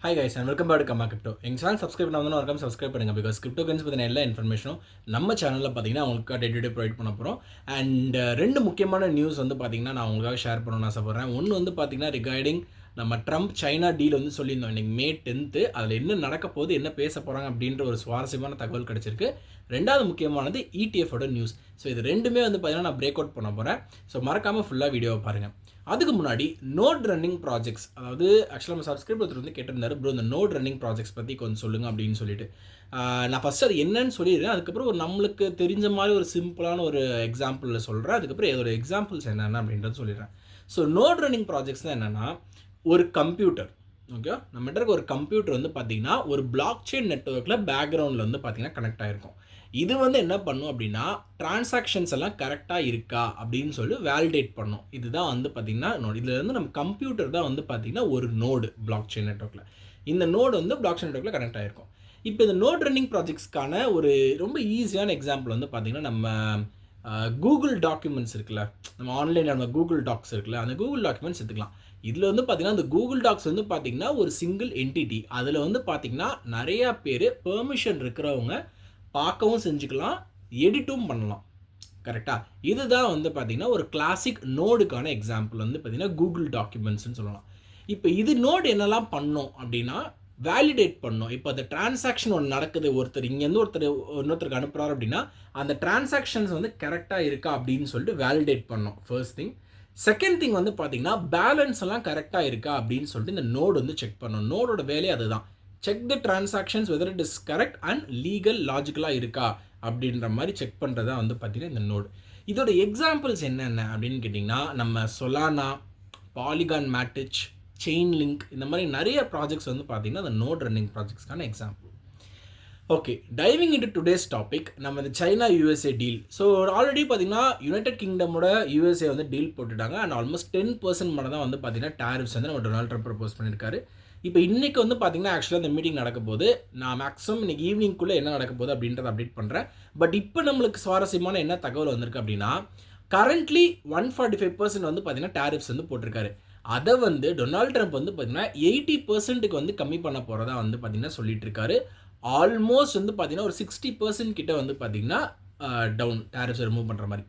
Hi guys and welcome back comma crypto எங்கள் channel subscribe பண்ணாமல் வரைக்கும் சப்ஸ்கிரைப் பண்ணுங்க பிகாஸ் கிரிப்டோ கன்ஸ் பற்றின எல்லா இன்ஃபர்மேஷனும் நம்ம சேனலில் பார்த்தீங்கன்னா உங்களுக்கு டே டு டே ப்ரொவைட் பண்ண போகிறோம் அண்ட் uh, ரெண்டு முக்கியமான நியூஸ் வந்து பார்த்தீங்கன்னா நான் உங்களுக்காக ஷேர் பண்ணணும்னு ஆசைப்பட்றேன். ஒன்று வந்து பார்த்தீங்கன்னா ரிகார்டிங் நம்ம ட்ரம்ப் சைனா டீல் வந்து சொல்லியிருந்தோம். இன்னைக்கு மே டென்த்து அதில் என்ன நடக்க போகுது என்ன பேச போகிறாங்க அப்படின்ற ஒரு சுவாரஸ்யமான தகவல் கிடச்சிருக்கு. ரெண்டாவது முக்கியமானது இடிஎஃபோட நியூஸ் ஸோ இது ரெண்டுமே வந்து பார்த்தீங்கன்னா நான் பிரேக் அவுட் பண்ண போகிறேன் ஸோ மறக்காமல் ஃபுல்லாக வீடியோவை பாருங்கள் அதுக்கு முன்னாடி நோட் ரன்னிங் ப்ராஜெக்ட்ஸ் அதாவது ஆக்சுவலாக நம்ம சப்ஸ்கிரைபர் வந்து கேட்டிருந்தாரு ப்ரோ இந்த நோட் ரன்னிங் ப்ராஜெக்ட்ஸ் பற்றி கொஞ்சம் சொல்லுங்கள் அப்படின்னு சொல்லிட்டு. நான் ஃபஸ்ட் அது என்னன்னு சொல்லிடுறேன். அதுக்கப்புறம் ஒரு நம்மளுக்கு தெரிஞ்ச மாதிரி ஒரு சிம்பிளான ஒரு எக்ஸாம்பிளில் சொல்கிறேன் அதுக்கப்புறம் இதோட எக்ஸாம்பிள்ஸ் என்னென்ன அப்படின்றது சொல்லிடுறேன். ஸோ நோட் ரன்னிங் ப்ராஜெக்ட்ஸ் தான் என்னென்னா ஒரு கம்ப்யூட்டர் ஓகே நம்மகிட்ட இருக்க ஒரு கம்ப்யூட்டர் வந்து பார்த்தீங்கன்னா ஒரு பிளாக் செயின் நெட்ஒர்க்கில் பேக்ரவுண்டில் வந்து பார்த்தீங்கன்னா கனெக்ட் ஆகிருக்கும் இது வந்து என்ன பண்ணும் அப்படின்னா டிரான்சாக்ஷன்ஸ் எல்லாம் கரெக்டாக இருக்கா அப்படின்னு சொல்லி வேலிடேட் பண்ணும். இதுதான் வந்து பார்த்தீங்கன்னா நோடு இதில் வந்து நம்ம கம்ப்யூட்டர் தான் வந்து பார்த்தீங்கன்னா ஒரு நோடு பிளாக் செயின் நெட்ஒர்க்கில் இந்த நோடு வந்து பிளாக் செயின் நெட்ஒர்க்கில் கனெக்ட் ஆகிருக்கும் இப்போ இந்த நோட் ரன்னிங் ப்ராஜெக்ட்ஸ்க்கான ஒரு ரொம்ப ஈஸியான எக்ஸாம்பிள் வந்து பார்த்தீங்கன்னா நம்ம கூகுள் டாக்குமெண்ட்ஸ் இருக்குல்ல. நம்ம ஆன்லைனில் நம்ம கூகுள் டாக்ஸ் இருக்குல்ல அந்த கூகுள் டாக்குமெண்ட்ஸ் எடுத்துக்கலாம். இதில் வந்து பார்த்தீங்கன்னா அந்த கூகுள் டாக்ஸ் வந்து பார்த்தீங்கன்னா ஒரு சிங்கிள் என்டிட்டி அதில் வந்து பார்த்தீங்கன்னா நிறையா பேர் பெர்மிஷன் இருக்கிறவங்க பார்க்கவும் செஞ்சுக்கலாம் எடிட்டும் பண்ணலாம். கரெக்டாக இதுதான் வந்து பார்த்தீங்கன்னா ஒரு கிளாசிக் நோடுக்கான எக்ஸாம்பிள் வந்து பார்த்தீங்கன்னா கூகுள் டாக்குமெண்ட்ஸ்னு சொல்லலாம். இப்போ இது நோடு என்னெல்லாம் பண்ணோம் அப்படின்னா வேலிடேட் பண்ணோம். இப்போ அந்த டிரான்சாக்ஷன் ஒன்று நடக்குது ஒருத்தர் இங்கேருந்து ஒருத்தர் இன்னொருத்தருக்கு அனுப்புகிறாரு அப்படின்னா அந்த டிரான்சாக்ஷன்ஸ் வந்து கரெக்டாக இருக்கா அப்படின்னு சொல்லிட்டு வேலிடேட் பண்ணோம் ஃபர்ஸ்ட் திங் செகண்ட் திங் வந்து பார்த்தீங்கன்னா பேலன்ஸ் எல்லாம் கரெக்டாக இருக்கா அப்படின்னு சொல்லிட்டு இந்த நோடு வந்து செக் பண்ணோம். நோடோட வேலையே அதுதான். Check the transactions whether it is correct and legal லாஜிக்கலாக இருக்கா அப்படின்ற மாதிரி செக் பண்ணுறதா வந்து பார்த்தீங்கன்னா இந்த நோடு இதோட எக்ஸாம்பிள்ஸ் என்னென்ன அப்படின்னு கேட்டிங்கன்னா நம்ம Solana Polygon Matic chain link இந்த மாதிரி நிறைய ப்ராஜெக்ட்ஸ் வந்து பார்த்தீங்கன்னா அந்த node running ப்ராஜெக்ட்ஸ்க்கான example okay diving into today's topic நம்ம இந்த China USA deal so already பார்த்தீங்கன்னா யுனைடெட் கிங்டமோட யூஎஸ்ஏ வந்து டீல் போட்டுட்டாங்க. அண்ட் ஆல்மோஸ்ட் டென் பர்சன்ட் மட்டும் தான் வந்து பார்த்தீங்கன்னா டேரிஃப்ஸ் வந்து நம்ம டொனால்ட் ட்ரம்ப் ப்ரப்போஸ் பண்ணியிருக்காரு. இப்போ இன்றைக்கி வந்து பார்த்தீங்கன்னா ஆக்சுவலாக இந்த மீட்டிங் நடக்க போது நான் மேக்ஸிமம் இன்றைக்கி ஈவினிங்குள்ளே என்ன நடக்க போகுது அப்படின்றத அப்டேட் பண்ணுறேன் பட் இப்போ நம்மளுக்கு சுவாரஸ்யமான என்ன தகவல் வந்திருக்கு அப்படின்னா currently one forty five percent வந்து பார்த்தீங்கன்னா டேரிஃப்ஸ் வந்து போட்டிருக்காரு. அதை வந்து டொனால்ட் ட்ரம்ப் வந்து பார்த்தீங்கன்னா எயிட்டி பர்சன்ட்டுக்கு வந்து கம்மி பண்ண போகிறதா வந்து பார்த்தீங்கன்னா சொல்லிட்டு இருக்காரு ஆல்மோஸ்ட் வந்து பார்த்தீங்கன்னா ஒரு சிக்ஸ்டி பர்சன்ட் கிட்ட வந்து பார்த்தீங்கன்னா டவுன் டேரிஃப்ஸ் ரிமூவ் பண்ணுற மாதிரி.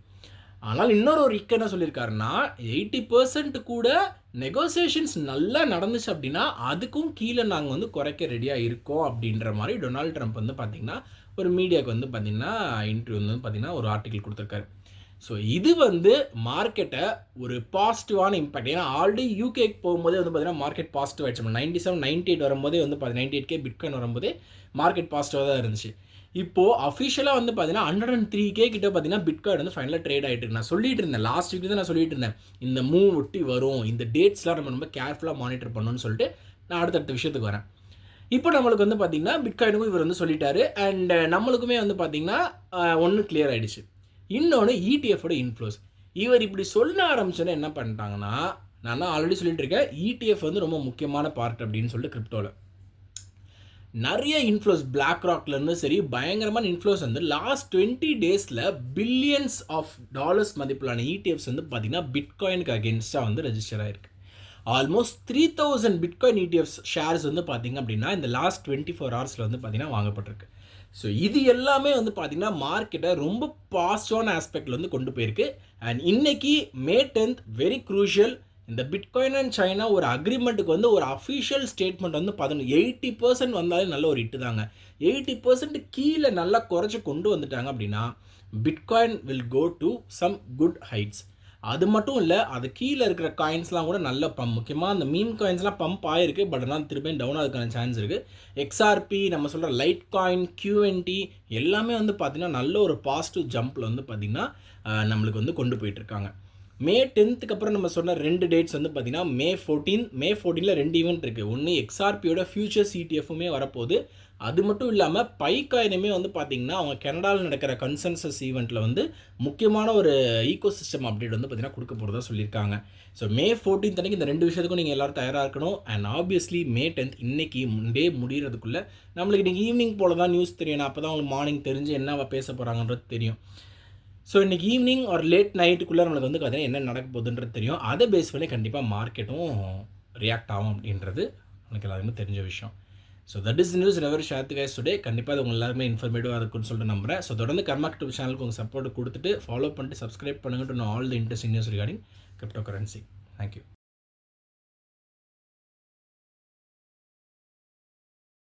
ஆனால் இன்னொரு ஒரு இக்க என்ன சொல்லியிருக்காருன்னா எயிட்டி பர்சன்ட் கூட நெகோசியேஷன்ஸ் நல்லா நடந்துச்சு அப்படின்னா அதுக்கும் கீழே நாங்கள் வந்து குறைக்க ரெடியாக இருக்கோம் அப்படின்ற மாதிரி டொனால்ட் ட்ரம்ப் வந்து பார்த்திங்கன்னா ஒரு மீடியாவுக்கு வந்து பார்த்திங்கன்னா இன்டர்வியூ வந்து பார்த்திங்கன்னா ஒரு ஆர்டிக்கல் கொடுத்துருக்காரு. ஸோ இது வந்து மார்க்கெட்டை ஒரு பாசிட்டிவான இம்பாக்ட் ஏன்னா ஆல்ரெடி யூகேக்கு போகும்போதே வந்து பார்த்தீங்கன்னா மார்க்கெட் பாசிட்டிவ் ஆயிடுச்சு. நைன்டி செவன் நைன்டி எயிட் வரும்போதே வந்து பார்த்து நைன்டி எயிட் கே பிட்காயின் வரும்போதே மார்க்கெட் பாசிட்டிவாக தான் இருந்துச்சு. இப்போது அஃபிஷியலாக வந்து பார்த்தீங்கன்னா ஹண்ட்ரட் அண்ட் த்ரீ கே கிட்ட பார்த்தீங்கன்னா பிட்காயின் வந்து ஃபைனலாக ட்ரேட் ஆகிட்டு இருக்கு. நான் சொல்லிட்டு இருந்தேன். லாஸ்ட் வீக் தான் நான் சொல்லிட்டு இருந்தேன். இந்த மூவ் ஒட்டி வரும். இந்த டேட்ஸ்லாம் நம்ம ரொம்ப கேர்ஃபுல்லாக மானிட்டர் பண்ணணும்னு சொல்லிட்டு நான் அடுத்தடுத்த விஷயத்துக்கு வரேன். இப்போ நம்மளுக்கு வந்து பார்த்தீங்கன்னா பிட்காயினுக்கும் இவர் வந்து சொல்லிட்டாரு. அண்ட் நம்மளுக்குமே வந்து பார்த்தீங்கன்னா ஒன்று கிளியர் ஆகிடுச்சு இன்னொன்று இடிஎஃபோட இன்ஃப்ளோஸ் இவர் இப்படி சொல்ல ஆரம்பிச்சோன்னா என்ன பண்ணிட்டாங்கன்னா நான் தான் ஆல்ரெடி சொல்லிட்டு இருக்கேன் இடிஎஃப் வந்து ரொம்ப முக்கியமான பார்ட் அப்படின்னு சொல்லிட்டு கிரிப்டோவில் நிறைய இன்ஃப்ளோஸ் பிளாக் ராக்லேருந்து சரி பயங்கரமான இன்ஃப்ளோஸ் வந்து லாஸ்ட் டுவெண்ட்டி டேஸில் பில்லியன்ஸ் ஆஃப் டாலர்ஸ் மதிப்பிலான இடிஎஃப்ஸ் வந்து பார்த்திங்கன்னா பிட்காயினுக்கு அகேன்ஸ்டாக வந்து ரெஜிஸ்டர் ஆகிருக்கு almost three thousand bitcoin ETFs shares வந்து பார்த்திங்க அப்படின்னா இந்த லாஸ்ட் டுவெண்ட்டி ஃபோர் ஹவர்ஸில் வந்து பார்த்திங்கன்னா வாங்கப்பட்டிருக்கு. ஸோ இது எல்லாமே வந்து பார்த்திங்கன்னா மார்க்கெட்டை ரொம்ப பாசிட்டிவான ஆஸ்பெக்டில் வந்து கொண்டு போயிருக்கு. அண்ட் இன்னைக்கு மே டென்த் வெரி க்ரூஷியல் இந்த பிட்காயின் அண்ட் சைனா ஒரு அக்ரிமெண்ட்டுக்கு வந்து ஒரு அஃபிஷியல் ஸ்டேட்மெண்ட் வந்து பதினொன்று எயிட்டி பர்சன்ட் வந்தாலே நல்ல ஒரு இட்டு தாங்க. எயிட்டி பர்சன்ட் கீழே நல்லா குறைச்சி கொண்டு வந்துட்டாங்க அப்படின்னா bitcoin will go to some good heights அது மட்டும் இல்லை அது கீழே இருக்கிற காயின்ஸ்லாம் கூட நல்ல பம்ப் முக்கியமாக அந்த மீன் காயின்ஸ்லாம் பம்ப் ஆகிருக்கு பட் ஆனால் திரும்பியும் டவுன் ஆகிறதுக்கான சான்ஸ் இருக்குது எக்ஸ்ஆர்பி நம்ம சொல்கிற லைட் காயின் கியூஎன்டி எல்லாமே வந்து பார்த்திங்கன்னா நல்ல ஒரு பாசிட்டிவ் ஜம்பில் வந்து பார்த்திங்கன்னா நம்மளுக்கு வந்து கொண்டு போயிட்டுருக்காங்க மே டென்த்துக்கு அப்புறம் நம்ம சொன்ன ரெண்டு டேட்ஸ் வந்து பார்த்திங்கன்னா மே ஃபோர்டீன் மே ஃபோர்டீனில் ரெண்டு ஈவெண்ட் இருக்குது ஒன்று எக்ஸ்ஆர்பியோட ஃபியூச்சர் சிடிஎஃப்புமே வரப்போகுது. அது மட்டும் இல்லாமல் பைக்காயினுமே வந்து பார்த்திங்கன்னா அவங்க கனடாவில் நடக்கிற கன்சென்சஸ் ஈவெண்ட்டில் வந்து முக்கியமான ஒரு ஈகோ சிஸ்டம் அப்டேட் வந்து பார்த்திங்கன்னா கொடுக்க போகிறதா சொல்லியிருக்காங்க. ஸோ மே ஃபோர்டீன் அன்றைக்கி இந்த ரெண்டு விஷயத்துக்கும் நீங்கள் எல்லோரும் தயாராக இருக்கணும். அண்ட் ஆப்வியஸ்லி மே டென்த் இன்றைக்கி டே முடிகிறதுக்குள்ளே நம்மளுக்கு இன்றைக்கி ஈவினிங் போல் தான் நியூஸ் தெரியும். அப்போ தான் உங்களுக்கு மார்னிங் தெரிஞ்சு என்ன பேச போகிறாங்கன்றது தெரியும். ஸோ இன்றைக்கி ஈவினிங் ஒரு லேட் நைட்டுக்குள்ளே நம்மளுக்கு வந்து பார்த்தீங்கன்னா என்ன நடக்க போகுதுன்றது தெரியும். அதை பேஸ் பண்ணி கண்டிப்பாக மார்க்கெட்டும் ரியாக்ட் ஆகும் அப்படின்றது எனக்கு எல்லாருமே தெரிஞ்ச விஷயம். So that is news never share guys today கண்டிப்பாக அது உங்கள் எல்லாருமே இன்ஃபர்மேட்டிவாக இருக்கும்னு சொல்லிட்டு நம்புறேன். ஸோ தொடர்ந்து கர்மா கிரிப்டோ சேனலுக்கு உங்கள் சப்போர்ட் கொடுத்துட்டு ஃபாலோ பண்ணிட்டு subscribe பண்ணுங்கட்டு all the interesting news regarding crypto currency thank you